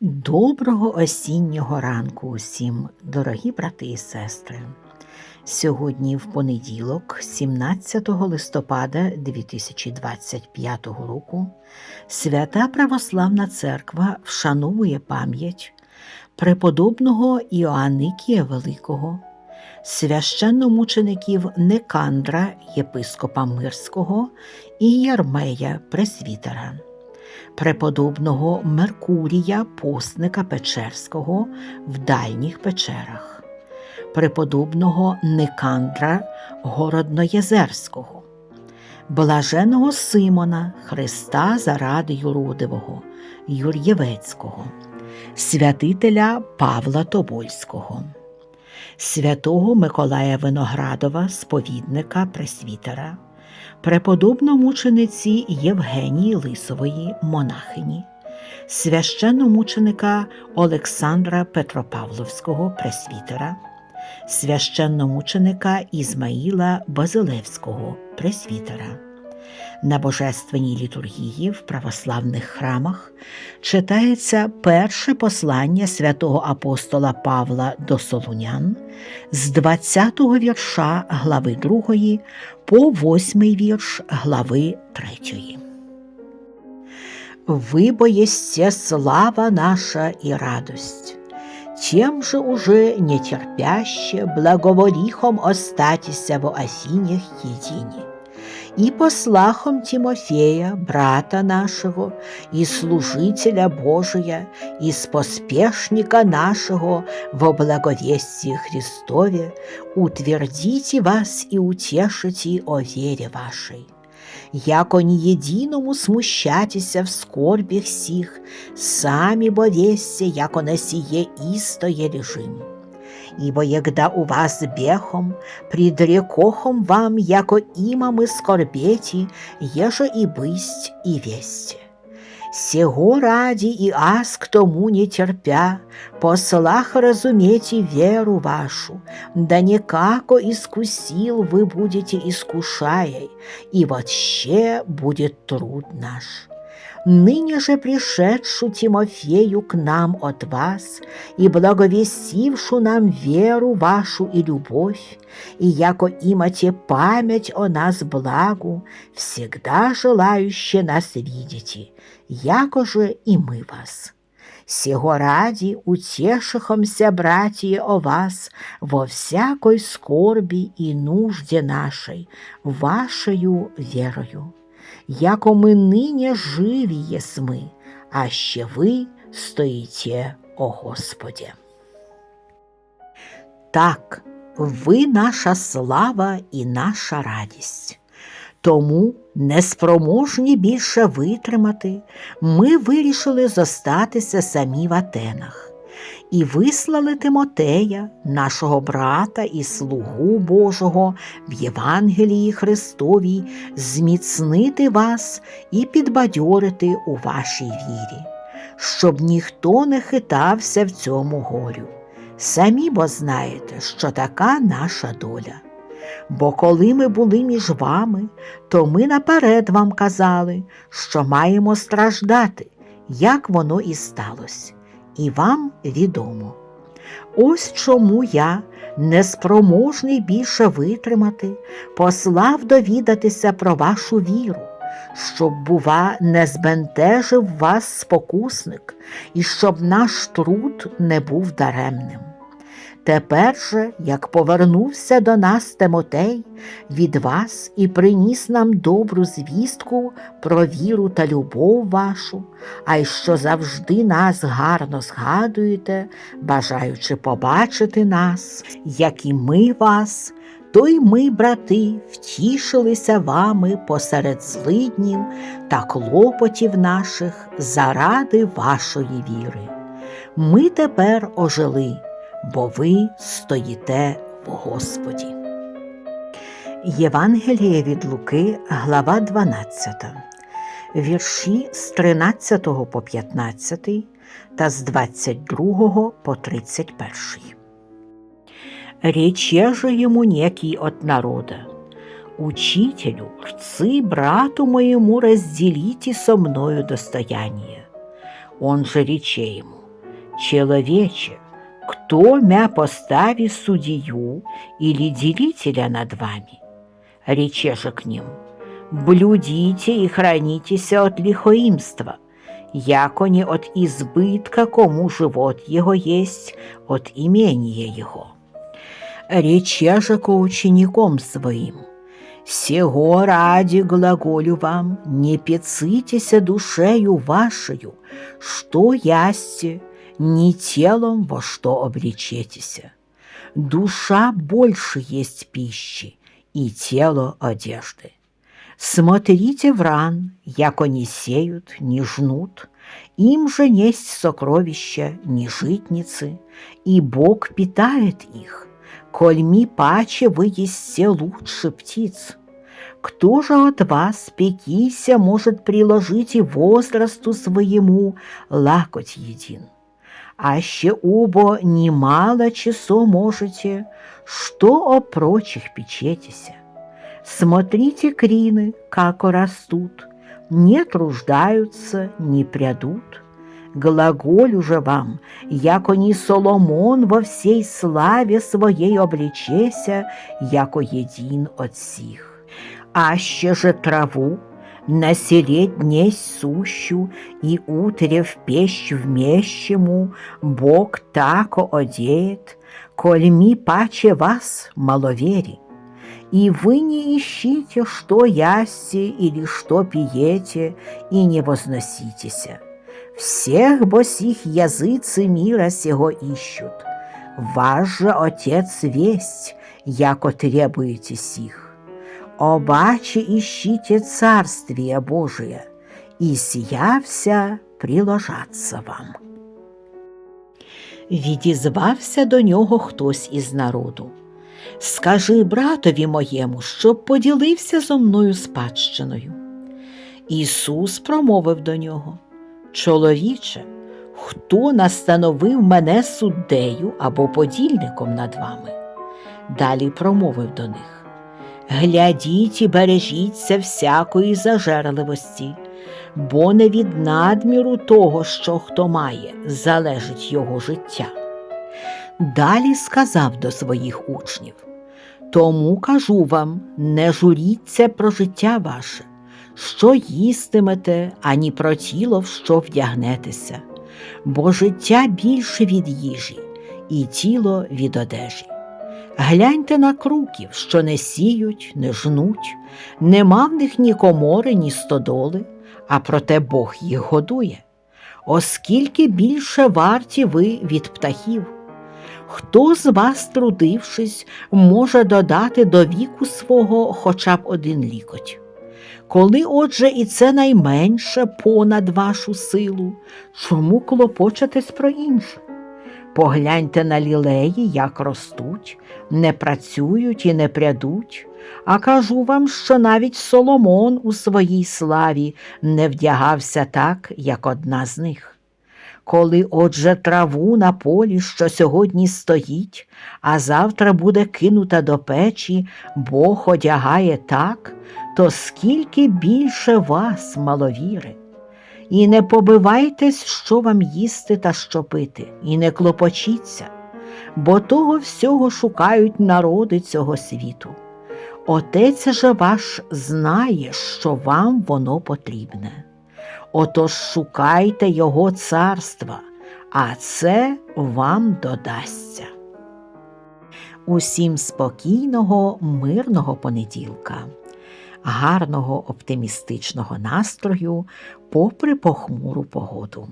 Доброго осіннього ранку усім, дорогі брати і сестри. Сьогодні в понеділок, 17 листопада 2025 року, Свята Православна Церква вшановує пам'ять преподобного Іоанникія Великого, священномучеників Некандра, єпископа Мирського і Ярмея Пресвітера преподобного Меркурія, постника Печерського в дальніх печерах, преподобного Никандра Городноєзерського, блаженого Симона Христа заради Юродивого, Юр'євецького, святителя Павла Тобольського, святого Миколая Виноградова, сповідника Пресвітера преподобномучениці Євгенії Лисової монахині, священномученика Олександра Петропавловського пресвітера, священномученика Ізмаїла Базилевського пресвітера. На божественній літургії в православних храмах читається перше послання святого апостола Павла до Солунян з 20-го вірша глави 2 по 8 вірш глави 3. Вы слава наша и радость, тем же уже нетерпяще благоворихом остатися во осіннях єдині и послахом Тимофея, брата нашего, и служителя Божия, и споспешника нашего во благовестии Христове, утвердите вас и утешите о вере вашей. Яко не единому смущатися в скорбях сих, сами бо весте, яко на сие истое лежим ибо егда у вас бехом, предрекохом вам, яко имамы скорбети, еже и бысть и весть. Сего ради и аз к тому не терпя, послах разумейте веру вашу, да никако искусил вы будете искушаей, и вообще будет труд наш ныне же пришедшу Тимофею к нам от вас и благовестившу нам веру вашу и любовь, и яко имате память о нас благу, всегда желающие нас видите, яко же и мы вас. Сего ради утешихомся, братья, о вас во всякой скорби и нужде нашей, вашею верою яко ми нині живі єсми, а ще ви стоїте, о Господі. Так, ви наша слава і наша радість. Тому, неспроможні більше витримати, ми вирішили зостатися самі в Атенах і вислали Тимотея, нашого брата і слугу Божого в Євангелії Христовій, зміцнити вас і підбадьорити у вашій вірі, щоб ніхто не хитався в цьому горю. Самі бо знаєте, що така наша доля. Бо коли ми були між вами, то ми наперед вам казали, що маємо страждати, як воно і сталося і вам відомо. Ось чому я, неспроможний більше витримати, послав довідатися про вашу віру, щоб, бува, не збентежив вас спокусник, і щоб наш труд не був даремним. Тепер же, як повернувся до нас Тимотей від вас і приніс нам добру звістку про віру та любов вашу, а й що завжди нас гарно згадуєте, бажаючи побачити нас, як і ми вас, то й ми, брати, втішилися вами посеред злиднів та клопотів наших заради вашої віри. Ми тепер ожили бо ви стоїте в Господі. Євангеліє від Луки, глава 12, вірші з 13 по 15 та з 22 по 31. Рече же ему некий от народа, Учителю, рцы брату моему разделите со мною достояние. Он же рече ему, Человече, кто мя постави судью или делителя над вами? Рече же к ним, блюдите и хранитеся от лихоимства, яко не от избытка, кому живот его есть, от имения его. Рече же ко учеником своим, Сего ради глаголю вам, не пецитеся душею вашею, что ясте, не телом, во что обличетеся. Душа больше есть пищи, и тело одежды. Смотрите в ран, яко не сеют, не жнут, им же несть сокровища, не житницы, и Бог питает их. Коль ми паче вы есте лучше птиц. Кто же от вас, пекися, может приложить и возрасту своему лакоть един? Аще убо немало часо можете, что о прочих печетеся. Смотрите крины, как растут, не труждаются, не прядут. Глаголю же вам, яко не Соломон во всей славе своей обличеся, яко един от сих. Аще же траву на селе днесь сущу и утре в пещ вмещему Бог тако одеет, коль ми паче вас маловери. И вы не ищите, что ясте или что пиете, и не возноситеся. Всех босих языцы мира сего ищут. Ваш же Отец весть, яко требуете сих. Обаче ищите Царствие Божие, и сия вся приложаться вам. Відізвався до нього хтось із народу. Скажи братові моєму, щоб поділився зо мною спадщиною. Ісус промовив до нього Чоловіче, хто настановив мене суддею або подільником над вами? Далі промовив до них Глядіть і бережіться всякої зажерливості, бо не від надміру того, що хто має, залежить його життя. Далі сказав до своїх учнів Тому кажу вам, не журіться про життя ваше, що їстимете, ані про тіло, в що вдягнетеся, бо життя більше від їжі, і тіло від одежі. Гляньте на круків, що не сіють, не жнуть, нема в них ні комори, ні стодоли, а проте Бог їх годує. Оскільки більше варті ви від птахів. Хто з вас, трудившись, може додати до віку свого хоча б один лікоть? Коли, отже, і це найменше понад вашу силу, чому клопочетесь про інше? Погляньте на лілеї, як ростуть, не працюють і не прядуть, а кажу вам, що навіть Соломон у своїй славі не вдягався так, як одна з них. Коли, отже, траву на полі, що сьогодні стоїть, а завтра буде кинута до печі, Бог одягає так, то скільки більше вас, маловіри. І не побивайтесь, що вам їсти та що пити, і не клопочіться, бо того всього шукають народи цього світу. Отець же ваш знає, що вам воно потрібне. Отож шукайте Його царства, а це вам додасться. Усім спокійного, мирного понеділка, гарного оптимістичного настрою попри похмуру погоду.